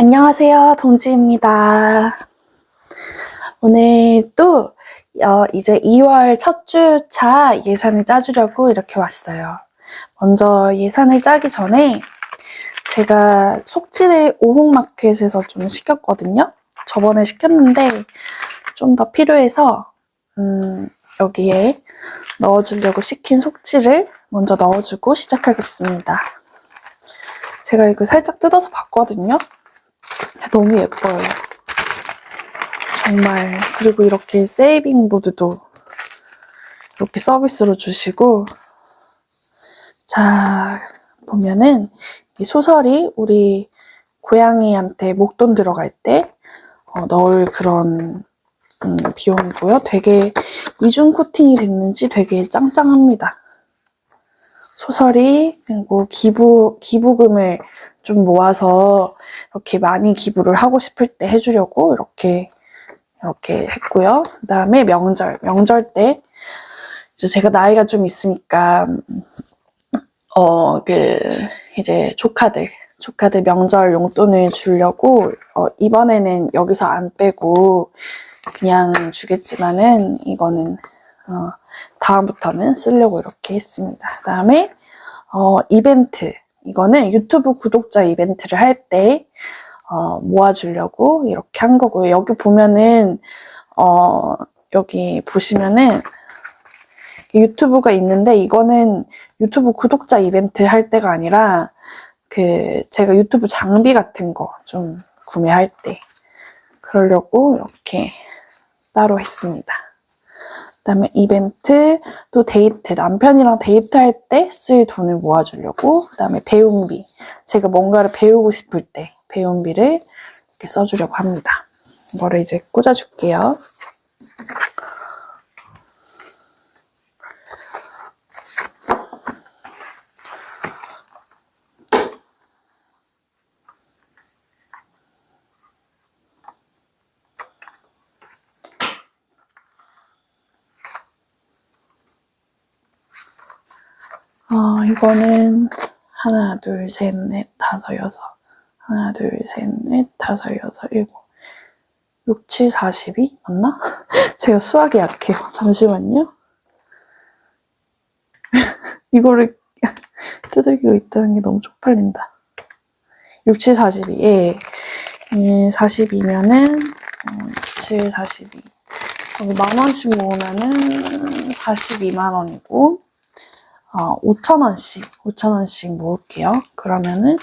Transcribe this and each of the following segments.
안녕하세요. 동지입니다. 오늘 또 어, 이제 2월 첫 주 차 예산을 짜주려고 이렇게 왔어요. 먼저 예산을 짜기 전에 제가 속칠을 오목마켓에서 좀 시켰거든요. 저번에 시켰는데 좀 더 필요해서 음, 여기에 넣어주려고 시킨 속칠을 먼저 넣어주고 시작하겠습니다. 제가 이거 살짝 뜯어서 봤거든요. 너무 예뻐요. 정말. 그리고 이렇게 세이빙 보드도 이렇게 서비스로 주시고, 자, 보면은 이 소설이 우리 고양이한테 목돈 들어갈 때 어, 넣을 그런 음, 비용이고요. 되게 이중 코팅이 됐는지 되게 짱짱합니다. 소설이 그리고 기부 기부금을 좀 모아서 이렇게 많이 기부를 하고 싶을 때 해주려고 이렇게 이렇게 했고요. 그 다음에 명절 명절 때 이제 제가 나이가 좀 있으니까 어 그 이제 조카들 조카들 명절 용돈을 주려고 어, 이번에는 여기서 안 빼고 그냥 주겠지만은 이거는 어, 다음부터는 쓰려고 이렇게 했습니다. 그 다음에 어, 이벤트 이거는 유튜브 구독자 이벤트를 할때 어, 모아주려고 이렇게 한 거고요. 여기 보면은 어, 여기 보시면은 유튜브가 있는데 이거는 유튜브 구독자 이벤트 할 때가 아니라 그 제가 유튜브 장비 같은 거 좀 구매할 때 그러려고 이렇게 따로 했습니다. 그다음에 이벤트 또 데이트 남편이랑 데이트할 때 쓸 돈을 모아주려고 그다음에 배움비 제가 뭔가를 배우고 싶을 때 배움비를 이렇게 써주려고 합니다. 이거를 이제 꽂아줄게요. 어, 이거는 하나, 둘, 셋, 넷, 다섯, 여섯. 하나, 둘, 셋, 넷, 다섯, 여섯, 일곱. 6, 7, 42? 맞나? 제가 수학이 약해요. 잠시만요. 이거를 두들기고 있다는 게 너무 쪽팔린다. 6, 7, 42. 예. 예 42면은, 어, 6, 7, 42. 만 원씩 모으면은 42만 원이고, 어, 5,000원씩, 5,000원씩 모을게요. 그러면은,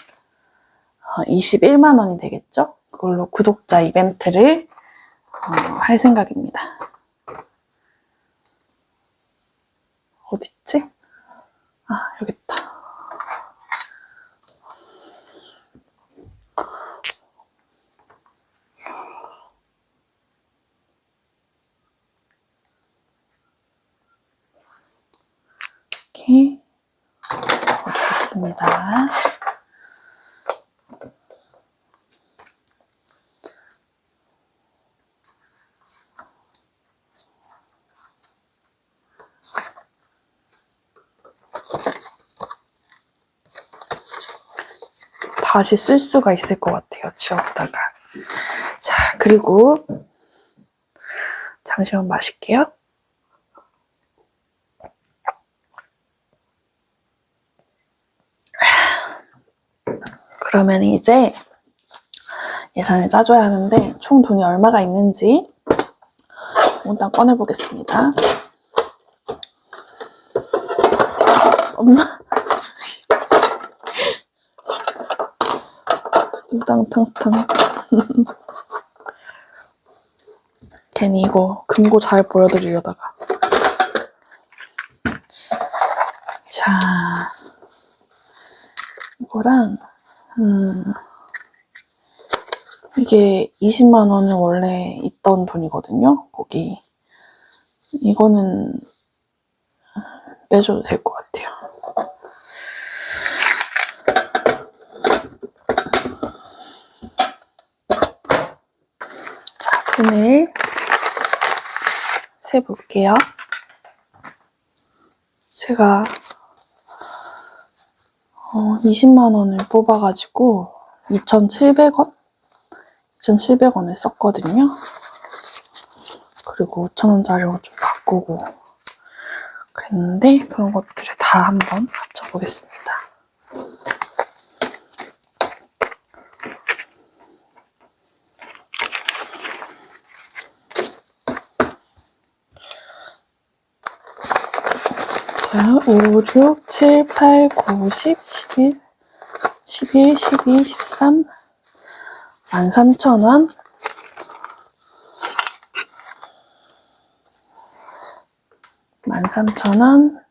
어, 21만 원이 되겠죠? 그걸로 구독자 이벤트를, 어, 할 생각입니다. 어딨지? 아, 여기 있다. 이렇게 넣어주겠습니다. 다시 쓸 수가 있을 것 같아요. 지웠다가. 자, 그리고 잠시만 마실게요. 그러면 이제 예산을 짜줘야 하는데 총 돈이 얼마가 있는지 일단 꺼내보겠습니다. 엄마. 탕탕탕. 괜히 이거 금고 잘 보여드리려다가. 자. 이거랑 음, 이게 20만 원은 원래 있던 돈이거든요. 거기 이거는 빼줘도 될 것 같아요. 자, 돈을 세볼게요. 제가 어, 20만 원을 뽑아가지고 2,700원 2,700원을 썼거든요. 그리고 5,000원짜리로 좀 바꾸고 그랬는데 그런 것들을 다 한번 합쳐보겠습니다. 자, 5, 6, 7, 8, 9, 10, 11, 11, 12, 13, 13,000원. 만 삼천 원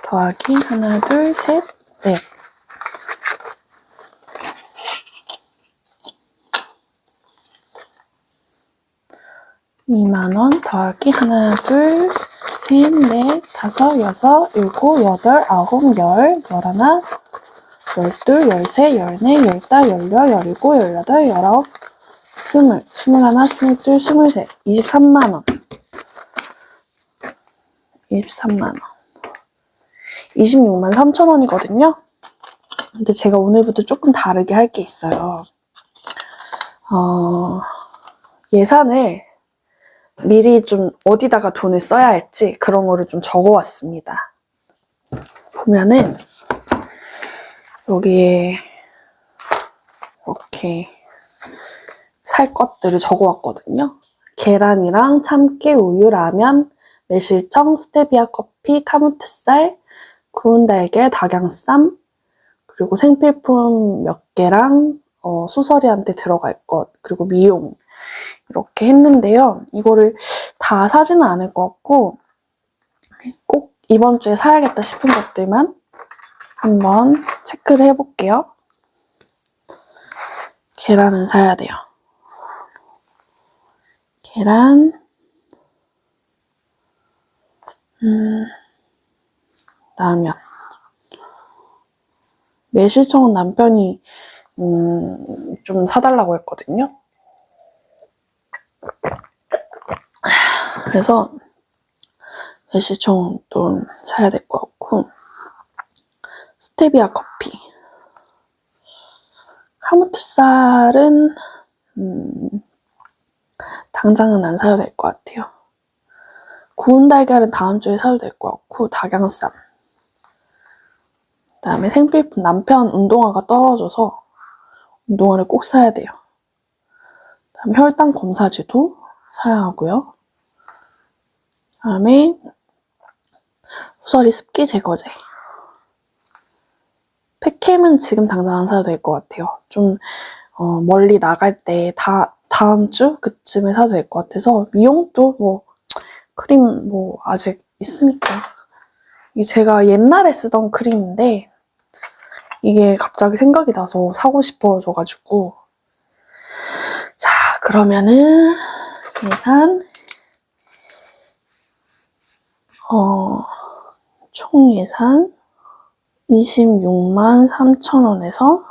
더하기 하나, 둘, 셋, 넷. 이만원 더하기 하나, 둘, 셋, 넷, 다섯, 여섯, 일곱, 여덟, 아홉, 열, 열하나, 열둘, 열세, 열네, 열다, 열여, 열일곱, 열여덟, 열아홉, 스물, 스물하나, 스물둘, 스물셋, 23만 원. 23만 원. 26만 3천 원이거든요. 근데 제가 오늘부터 조금 다르게 할 게 있어요. 어, 예산을 미리 좀 어디다가 돈을 써야 할지 그런 거를 좀 적어 왔습니다. 보면은 여기에 이렇게 살 것들을 적어 왔거든요. 계란이랑 참깨, 우유, 라면, 매실청, 스테비아 커피, 카무트살, 구운 달걀, 닭양쌈, 그리고 생필품 몇 개랑 어, 소설이한테 들어갈 것, 그리고 미용 이렇게 했는데요. 이거를 다 사지는 않을 것 같고 꼭 이번 주에 사야겠다 싶은 것들만 한번 체크를 해볼게요. 계란은 사야 돼요. 계란, 음, 라면. 매실청은 남편이 음, 좀 사달라고 했거든요. 그래서 또 사야 될 것 같고 스테비아 커피 카무트살은 음, 당장은 안 사도 될것 같아요. 구운 달걀은 다음 주에 사도 될것 같고 닭양쌈 그 다음에 생필품 남편 운동화가 떨어져서 운동화를 꼭 사야 돼요. 그 다음에 혈당 검사지도 사야 하고요. 그다음에 소설이 습기 제거제. 팩캠은 지금 당장 안 사도 될 것 같아요. 좀 어, 멀리 나갈 때 다 다음 주 그쯤에 사도 될 것 같아서 미용도 뭐 크림 뭐 아직 있으니까 이게 제가 옛날에 쓰던 크림인데 이게 갑자기 생각이 나서 사고 싶어져가지고 자 그러면은 예산 어, 총 예산 26만 3천 원에서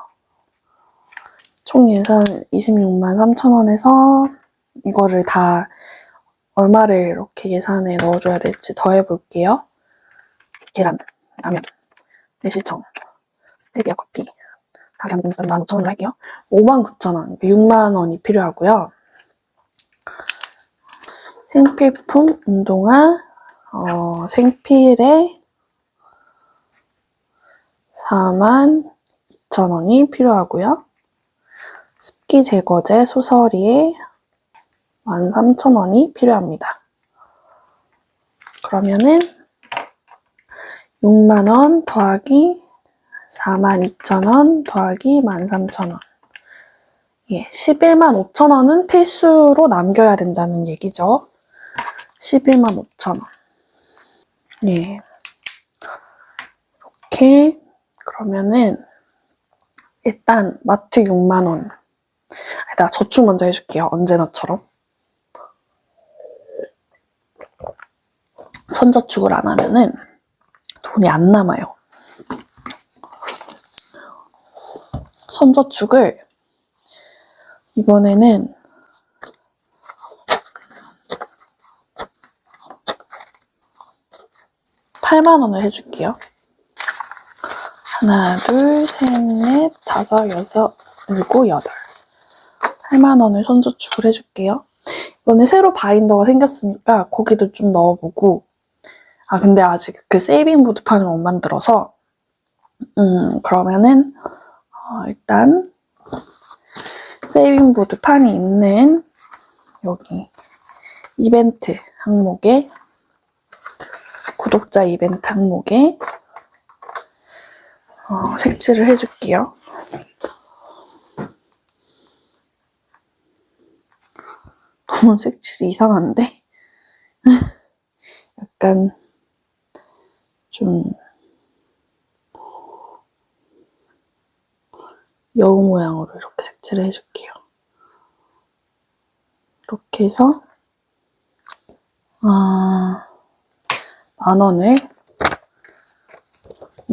총 예산 26만 3천 원에서 이거를 다 얼마를 이렇게 예산에 넣어줘야 될지 더 해 볼게요. 계란, 라면, 매실청, 스테비아 커피, 닭양금쌈 15,000원으로 할게요. 59,000원, 6만 원이 필요하고요. 생필품, 운동화, 어, 생필에 4만 2천 원이 필요하고요. 습기 제거제 소설이에 13,000원이 필요합니다. 그러면은 6만 원 더하기 42,000원 더하기 13,000원. 예, 11만 5천 원은 필수로 남겨야 된다는 얘기죠. 11만 5천 원. 예. 이렇게 그러면은 일단 마트 6만 원. 나 저축 먼저 해줄게요. 언제나처럼. 선저축을 안 하면은 돈이 안 남아요. 선저축을 이번에는 팔만 원을 해줄게요. 하나, 둘, 셋, 넷, 다섯, 여섯, 일곱, 여덟. 8만 원을 선저축을 해줄게요. 이번에 새로 바인더가 생겼으니까 거기도 좀 넣어보고 아 근데 아직 그 세이빙 보드판을 못 만들어서 음 그러면은 어, 일단 세이빙 보드판이 있는 여기 이벤트 항목에 구독자 이벤트 항목에 어, 색칠을 해줄게요. 너무 색칠이 이상한데? 약간 좀 여우 모양으로 이렇게 색칠을 해줄게요. 이렇게 해서 아, 만 원을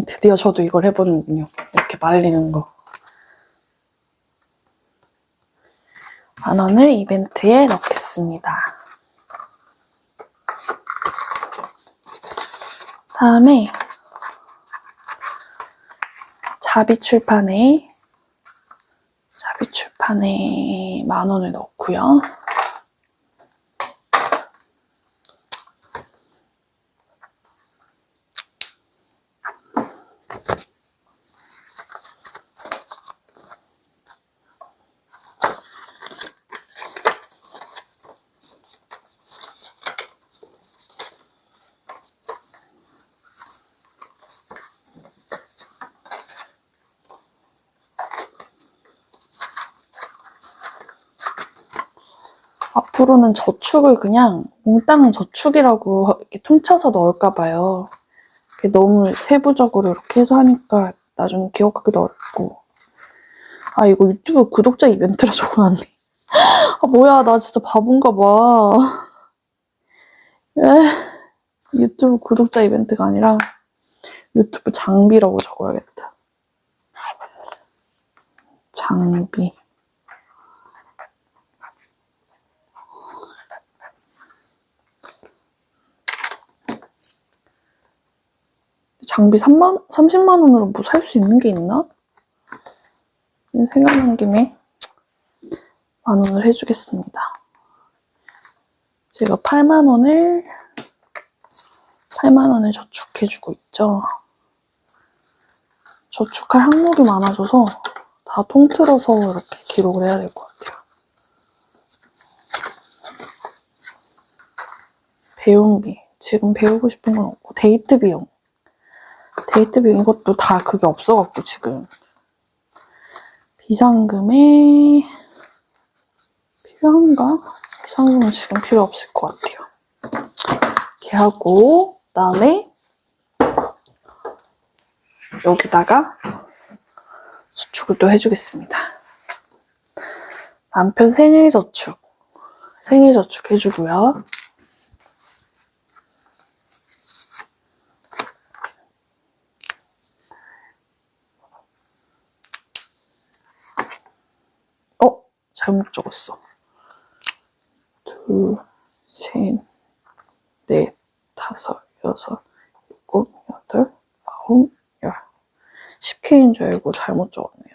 드디어 저도 이걸 해보는군요. 이렇게 말리는 거. 만 원을 이벤트에 넣겠습니다. 다음에 자비 출판에 자비 출판에 만 원을 넣고요. 앞으로는 저축을 그냥 몽땅 저축이라고 이렇게 퉁쳐서 넣을까 봐요. 너무 세부적으로 이렇게 해서 하니까 나중에 기억하기도 어렵고. 아 이거 유튜브 구독자 이벤트로 적어놨네. 아 뭐야 나 진짜 바본가 봐. 에 유튜브 구독자 이벤트가 아니라 유튜브 장비라고 적어야겠다. 장비. 장비 3만, 30만 원으로 뭐 살 수 있는 게 있나? 생각난 김에 만 원을 해주겠습니다. 제가 8만 원을 8만 원을 저축해주고 있죠. 저축할 항목이 많아져서 다 통틀어서 이렇게 기록을 해야 될 것 같아요. 배움비. 지금 배우고 싶은 건 없고 데이트 비용. 데이트 비용 이것도 다 그게 없어갖고 지금 비상금에 필요한가? 비상금은 지금 필요 없을 것 같아요. 이렇게 하고 그다음에 여기다가 수축을 또 해주겠습니다. 남편 생일 저축 생일 저축 해주고요. 어? 잘못 적었어. 둘, 셋, 넷, 다섯, 여섯, 일곱, 여덟, 아홉, 열. 10K인 줄 알고 잘못 적었네요.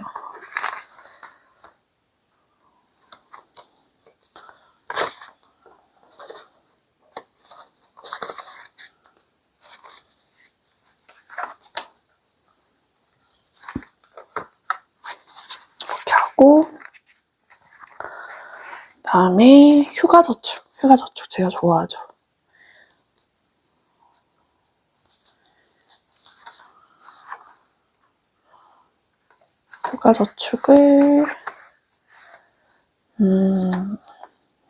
이렇게 하고 다음에 휴가 저축. 휴가 저축 제가 좋아하죠. 휴가 저축을 음,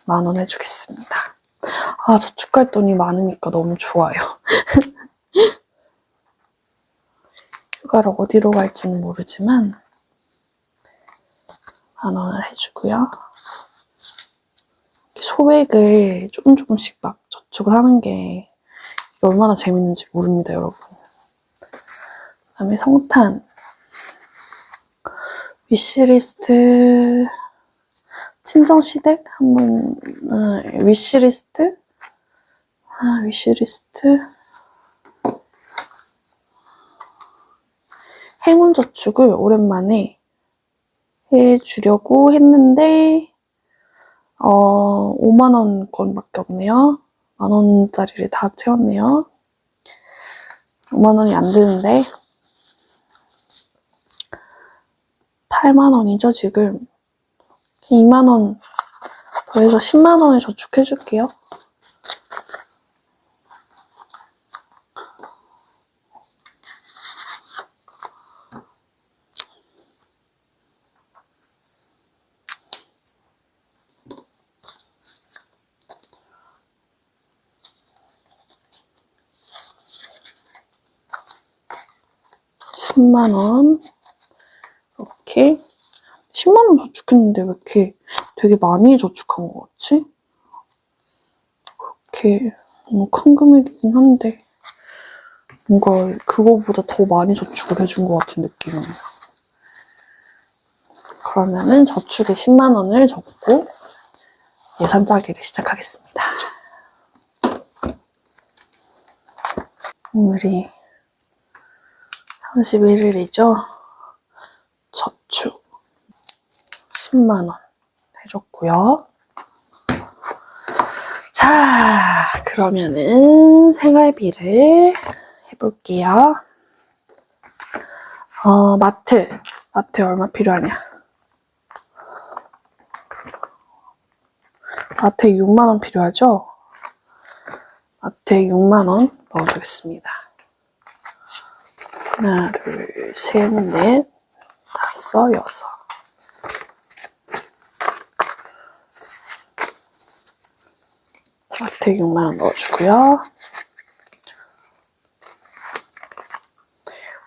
만 원 해주겠습니다. 아, 저축할 돈이 많으니까 너무 좋아요. 휴가를 어디로 갈지는 모르지만 만 원을 해주고요. 소액을 조금 조금씩 막 저축을 하는 게 이게 얼마나 재밌는지 모릅니다, 여러분. 그 다음에 성탄. 위시리스트 친정 시댁? 한번 어, 위시리스트 아 위시리스트 행운 저축을 오랜만에 해주려고 했는데 어, 5만원권밖에 없네요. 만원짜리를 다 채웠네요. 5만원이 안 드는데, 8만원이죠, 지금. 2만원 더해서 10만원을 저축해줄게요. 십만원 이렇게 10만원 저축했는데 왜 이렇게 되게 많이 저축한 것 같지? 그렇게 너무 큰 금액이긴 한데 뭔가 그거보다 더 많이 저축을 해준 것 같은 느낌이에요. 그러면은 저축에 10만 원을 적고 예산 짜기를 시작하겠습니다. 오늘이 31일이죠. 저축 10만 원 해줬고요. 자, 그러면은 생활비를 해볼게요. 어, 마트. 마트에 얼마 필요하냐? 마트에 6만원 필요하죠? 마트에 6만원 넣어주겠습니다. 하나, 둘, 셋, 넷, 다섯, 여섯. 마트에 6만원 넣어주고요.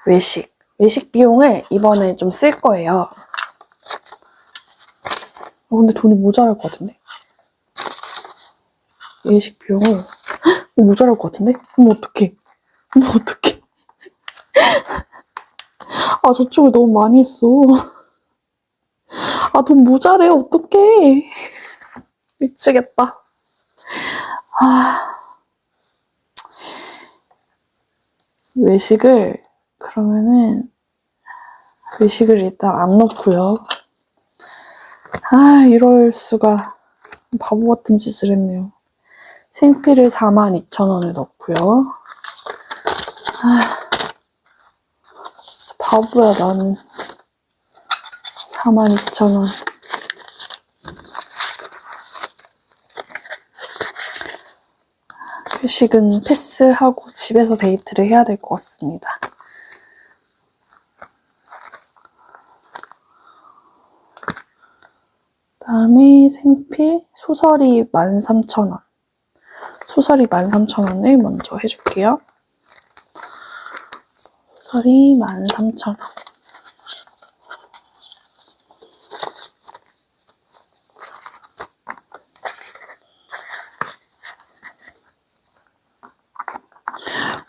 외식. 외식 비용을 이번에 좀 쓸 거예요. 어, 근데 돈이 모자랄 것 같은데? 외식 비용을 헉, 모자랄 것 같은데? 어머 어떡해 어머 어떡해 아 저축을 너무 많이 했어. 아 돈 모자래 어떡해. 미치겠다. 아. 외식을 그러면은 외식을 일단 안 넣고요. 아 이럴 수가. 바보 같은 짓을 했네요. 생필을 42,000원을 넣고요. 아, 바보야 나는. 42,000원. 회식은 패스하고 집에서 데이트를 해야 될 것 같습니다. 다음에 생필 소설이 13,000원. 소설이 13,000원을 먼저 해줄게요. 소설이 13,000원.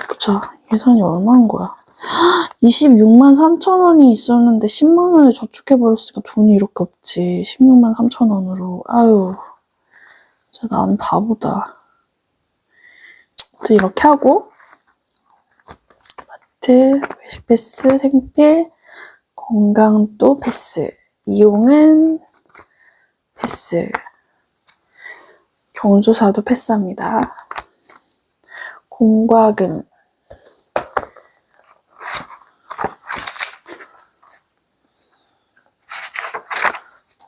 보자, 예산이 얼마인 거야? 26만 3천 원이 있었는데 10만 원을 저축해버렸으니까 돈이 이렇게 없지. 16만 3천 원으로. 아유, 진짜 나는 바보다. 또 이렇게 하고 마트, 외식 패스, 생필, 건강도 패스, 이용은 패스, 경조사도 패스합니다. 공과금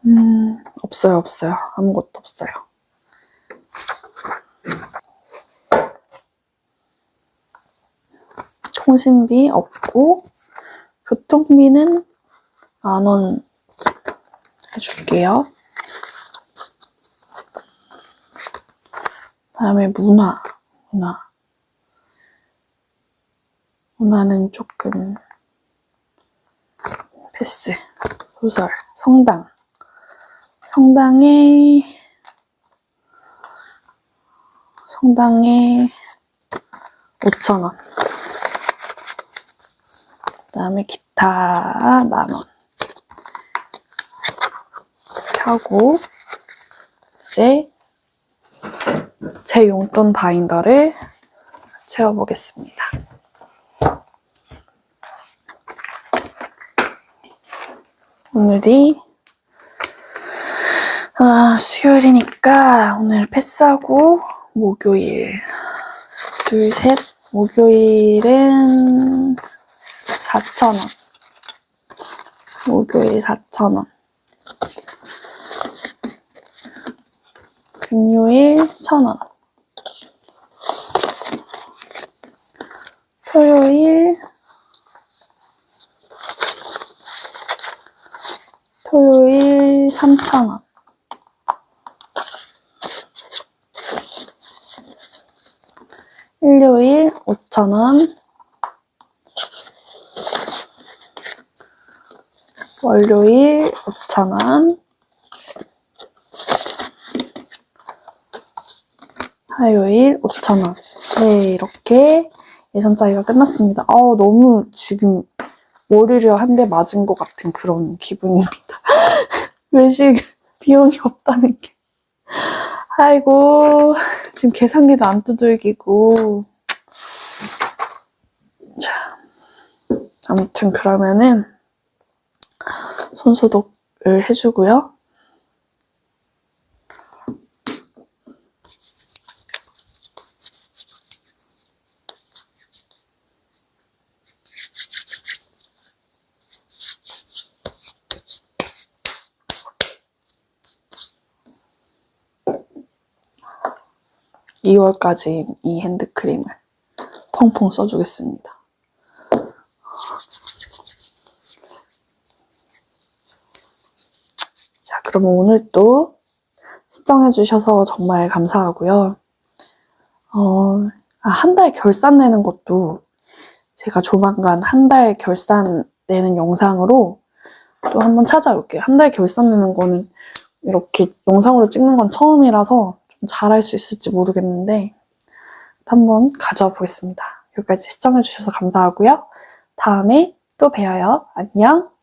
음, 없어요, 없어요. 아무것도 없어요. 통신비 없고 교통비는 만 원 해줄게요. 다음에 문화, 문화. 문화는 조금 패스, 소설, 성당. 성당에 성당에 5,000원. 그다음에 기타 만 원. 이렇게 하고 이제 제 용돈 바인더를 채워보겠습니다. 오늘이 아, 수요일이니까 오늘 패스하고 목요일. 둘, 셋. 목요일은 4,000원. 목요일 4,000원. 금요일 1,000원. 토요일 토요일 3,000원. 일요일 5,000원. 월요일 5,000원. 화요일 5,000원. 네, 이렇게 예산 짜기가 끝났습니다. 아우, 너무 지금 머리를 한 대 맞은 것 같은 그런 기분입니다. 외식 비용이 없다는 게. 아이고, 지금 계산기도 안 두들기고. 자, 아무튼 그러면은 손소독을 해주고요. 이월까지이 핸드크림을 펑펑 써주겠습니다. 그러면 오늘 또 시청해주셔서 정말 감사하고요. 어, 한달 결산 내는 것도 제가 조만간 한 달 결산 내는 영상으로 또 한번 찾아올게요. 한 달 결산 내는 거는 이렇게 영상으로 찍는 건 처음이라서 좀 잘할 수 있을지 모르겠는데 한번 가져와 보겠습니다. 여기까지 시청해주셔서 감사하고요. 다음에 또 봬요. 안녕!